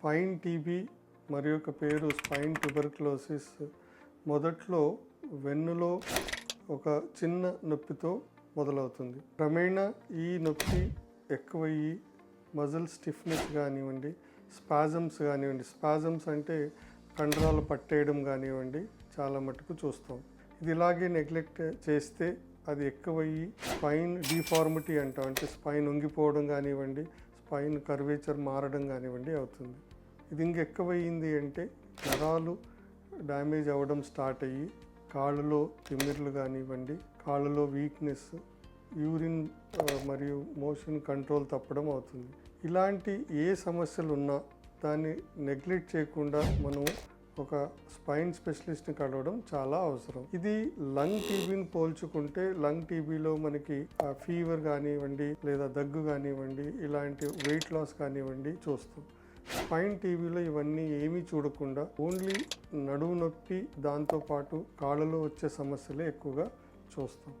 Spine TB మరి యొక్క పేరు స్పైన్ ట్యూబర్క్లోసిస్ మొదట్లో వెన్నులో ఒక చిన్న నొప్పితో మొదలవుతుంది. క్రమేణా ఈ నొప్పి ఎక్కువయ్యి మజిల్ స్టిఫ్నెస్ కానివ్వండి స్పాజమ్స్ కానివ్వండి స్పాజమ్స్ అంటే కండరాలు పట్టేయడం కానివ్వండి చాలా మటుకు చూస్తాం. ఇది ఇలాగే నెగ్లెక్ట్ చేస్తే అది ఎక్కువయ్యి స్పైన్ డిఫార్మిటీ అంటాం. అంటే స్పైన్ ఉంగిపోవడం కానివ్వండి స్పైన్ కర్వేచర్ మారడం కానివ్వండి అవుతుంది. ఇది ఇంకెక్కువయ్యింది అంటే నరాలు డ్యామేజ్ అవ్వడం స్టార్ట్ అయ్యి కాళ్ళలో తిమ్మిర్లు కానివ్వండి కాళ్ళలో వీక్నెస్ యూరిన్ మరియు మోషన్ కంట్రోల్ తప్పడం అవుతుంది. ఇలాంటి ఏ సమస్యలు ఉన్నా దాన్ని నెగ్లెక్ట్ చేయకుండా మనం ఒక స్పైన్ స్పెషలిస్ట్ని కలవడం చాలా అవసరం. ఇది లంగ్ టీబీని పోల్చుకుంటే లంగ్ టీబీలో మనకి ఫీవర్ కానివ్వండి లేదా దగ్గు కానివ్వండి ఇలాంటి వెయిట్ లాస్ కానివ్వండి చూస్తాం. స్పైన్ టీవీలో ఇవన్నీ ఏమీ చూడకుండా ఓన్లీ నడుము నొప్పి దాంతోపాటు కాళ్ళలో వచ్చే సమస్యలే ఎక్కువగా చూస్తాం.